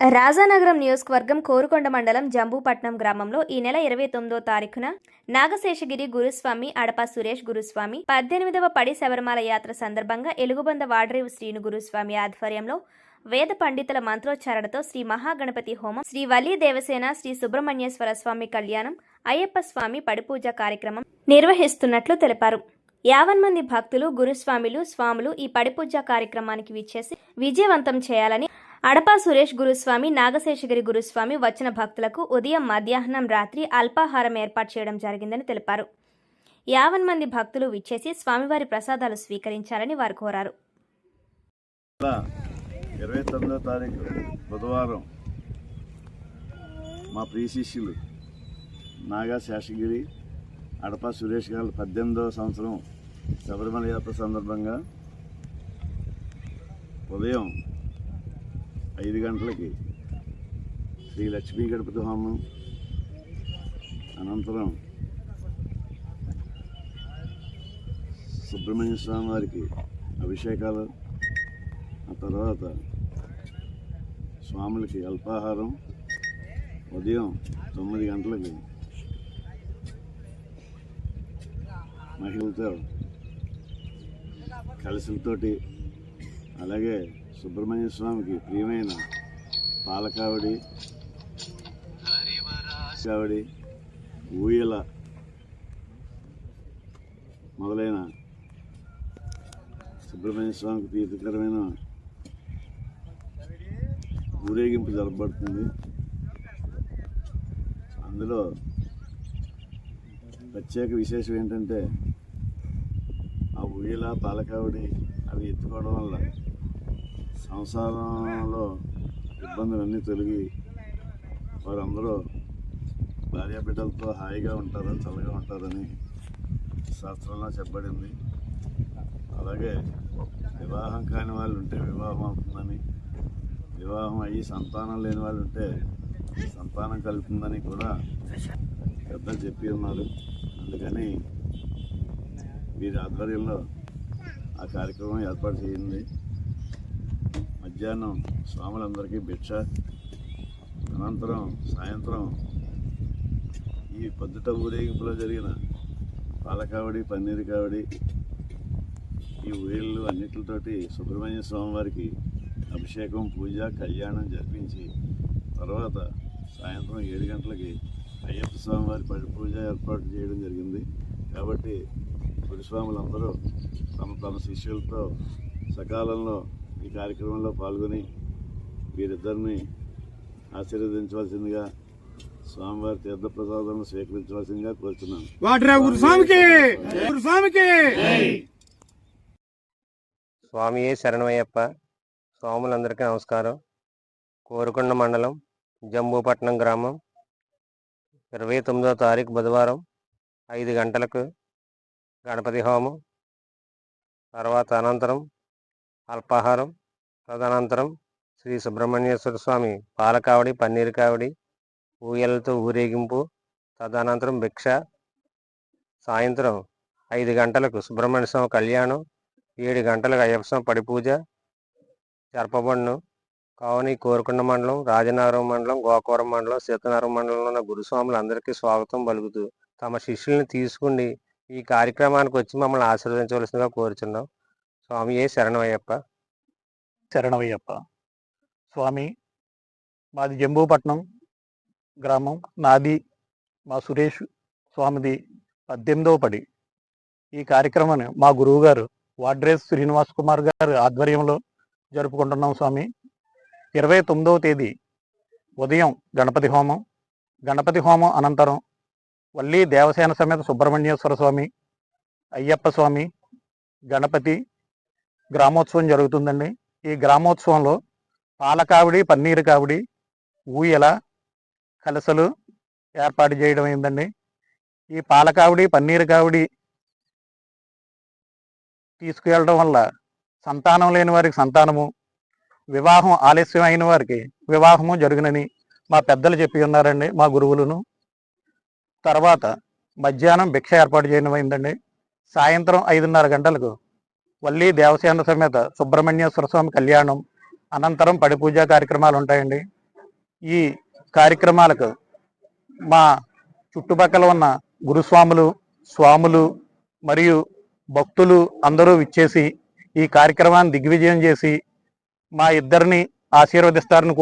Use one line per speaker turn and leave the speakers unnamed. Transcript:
రాజానగరం నియోజకవర్గం కోరుకొండ మండలం జంబూపట్నం గ్రామంలో ఈ నెల ఇరవై తొమ్మిదో తారీఖున నాగశేషగిరి గురుస్వామి అడప సురేష్ గురుస్వామి పద్దెనిమిదవ పడి శబరిమల యాత్ర సందర్భంగా ఎలుగుబంద వాడ్రేవు శ్రీను గురుస్వామి ఆధ్వర్యంలో వేద పండితుల మంత్రోచ్చారణతో శ్రీ మహాగణపతి హోమం శ్రీ వల్లి దేవసేన శ్రీ సుబ్రహ్మణ్యేశ్వర స్వామి కళ్యాణం అయ్యప్ప స్వామి పడిపూజ కార్యక్రమం నిర్వహిస్తున్నట్లు తెలిపారు. యావన్ మంది భక్తులు గురుస్వామిలు స్వాములు ఈ పడిపూజ కార్యక్రమానికి విచ్చేసి విజయవంతం చేయాలని అడపా సురేష్ గురుస్వామి నాగశేషగిరి గురుస్వామి వచ్చిన భక్తులకు ఉదయం మధ్యాహ్నం రాత్రి అల్పాహారం ఏర్పాటు చేయడం జరిగిందని తెలిపారు. యావన్ మంది భక్తులు విచ్చేసి స్వామివారి ప్రసాదాలు స్వీకరించాలని వారు కోరారు.
ఇరవై తొమ్మిదో తారీఖు బుధవారం మా ప్రియ శిష్యులు నాగా శేషగిరి అడప సురేష్ గారు పద్దెనిమిదవ సంవత్సరం శబరిమల యాత్ర సందర్భంగా ఉదయం ఐదు గంటలకి శ్రీ లక్ష్మీ గణపతి హోమం అనంతరం సుబ్రహ్మణ్య స్వామి వారికి అభిషేకాలు ఆ తర్వాత స్వాములకి అల్పాహారం ఉదయం తొమ్మిది గంటలకి మహిళలతో కలిసిలతోటి అలాగే సుబ్రహ్మణ్య స్వామికి ప్రియమైన పాలకావడి కావడి ఊయల మొదలైన సుబ్రహ్మణ్య స్వామికి తీర్థకరమైన ఊరేగింపు జరపబడుతుంది. అందులో ప్రత్యేక విశేషం ఏంటంటే ఆ ఊయల పాలకావిడి అవి ఎత్తుకోవడం వల్ల సంసారంలో ఇబ్బందులన్నీ తొలగి వారందరూ భార్యాబిడ్డలతో హాయిగా ఉంటారని చల్లగా ఉంటారని శాస్త్రంలో చెప్పబడింది. అలాగే వివాహం కాని వాళ్ళు ఉంటే వివాహం అవుతుందని వివాహం అయ్యి సంతానం లేని వాళ్ళు ఉంటే సంతానం కలుగుతుందని కూడా పెద్దలు చెప్పి ఉన్నారు. అందుకని వీరి ఆధ్వర్యంలో ఆ కార్యక్రమం ఏర్పాటు చేయండి. మధ్యాహ్నం స్వాములందరికీ భిక్ష. అనంతరం సాయంత్రం ఈ పొద్దుట ఊరేగింపులో జరిగిన పాలకావడి పన్నీరు కావడి ఈ ఊళ్ళు అన్నిటితోటి సుబ్రహ్మణ్య స్వామి వారికి అభిషేకం పూజ కళ్యాణం జరిపించి తర్వాత సాయంత్రం ఏడు గంటలకి అయ్యప్ప స్వామి వారి పూజ ఏర్పాటు చేయడం జరిగింది. కాబట్టి గురుస్వాములందరూ తమ తమ శిష్యులతో సకాలంలో ఈ కార్యక్రమంలో పాల్గొని వీరిద్దరిని ఆశీర్వదించవలసిందిగా స్వామివారి తీర్థప్రసాదాలను స్వీకరించవలసిందిగా కోరుతున్నాను
స్వామియే శరణమయ్యప్ప స్వాములందరికీ నమస్కారం. కోరుకొండ మండలం జంబూపట్నం గ్రామం ఇరవై తొమ్మిదో తారీఖు బుధవారం ఐదు గంటలకు గణపతి హోమం తర్వాత అనంతరం అల్పాహారం తదనంతరం శ్రీ సుబ్రహ్మణ్యేశ్వర స్వామి పాలకావడి పన్నీరు కావడి ఊయలతో ఊరేగింపు తదనంతరం భిక్ష. సాయంత్రం ఐదు గంటలకు సుబ్రహ్మణ్య స్వామి కళ్యాణం ఏడు గంటలకు అయ్యప్ప స్వామి పడిపూజ జరపబడును కావున ఈ కోరుకొండ మండలం రాజనగరం మండలం గోకవరం మండలం సీతనగరం మండలంలో ఉన్న గురుస్వాములందరికీ స్వాగతం పలుకుతూ తమ శిష్యుల్ని తీసుకుని ఈ కార్యక్రమానికి వచ్చి మమ్మల్ని ఆశీర్వదించవలసిందిగా కోరుచున్నాం. స్వామి ఏ శరణమయ్యప్ప?
శరణమయ్యప్ప. స్వామి మాది జంబూపట్నం గ్రామం. నాది మా సురేష్ స్వామిది పద్దెనిమిదవ పడి. ఈ కార్యక్రమాన్ని మా గురువు గారు వాడ్రేస్ శ్రీనివాస్ కుమార్ గారు ఆధ్వర్యంలో జరుపుకుంటున్నాం స్వామి. ఇరవై తొమ్మిదవ తేదీ ఉదయం గణపతి హోమం. గణపతి హోమం అనంతరం వల్లి దేవసేన సమేత సుబ్రహ్మణ్యేశ్వర స్వామి అయ్యప్ప స్వామి గణపతి గ్రామోత్సవం జరుగుతుందండి. ఈ గ్రామోత్సవంలో పాలకావిడి పన్నీరు కావిడి ఊయల కలసలు ఏర్పాటు చేయడం అయిందండి. ఈ పాలకావిడి పన్నీరు కావిడి తీసుకువెళ్ళడం వల్ల సంతానం లేని వారికి సంతానము వివాహం ఆలస్యం అయిన వారికి వివాహము జరుగునని మా పెద్దలు చెప్పి ఉన్నారండి మా గురువులను. తర్వాత మధ్యాహ్నం భిక్ష ఏర్పాటు చేయడం అయిందండి. సాయంత్రం ఐదున్నర గంటలకు వల్లి దేవసేన సమేత సుబ్రహ్మణ్యేశ్వర స్వామి కళ్యాణం అనంతరం పడిపూజ కార్యక్రమాలు ఉంటాయండి. ఈ కార్యక్రమాలకు మా చుట్టుపక్కల ఉన్న గురుస్వాములు స్వాములు మరియు భక్తులు అందరూ విచ్చేసి ఈ కార్యక్రమాన్ని దిగ్విజయం చేసి మా ఇద్దరిని ఆశీర్వదిస్తారని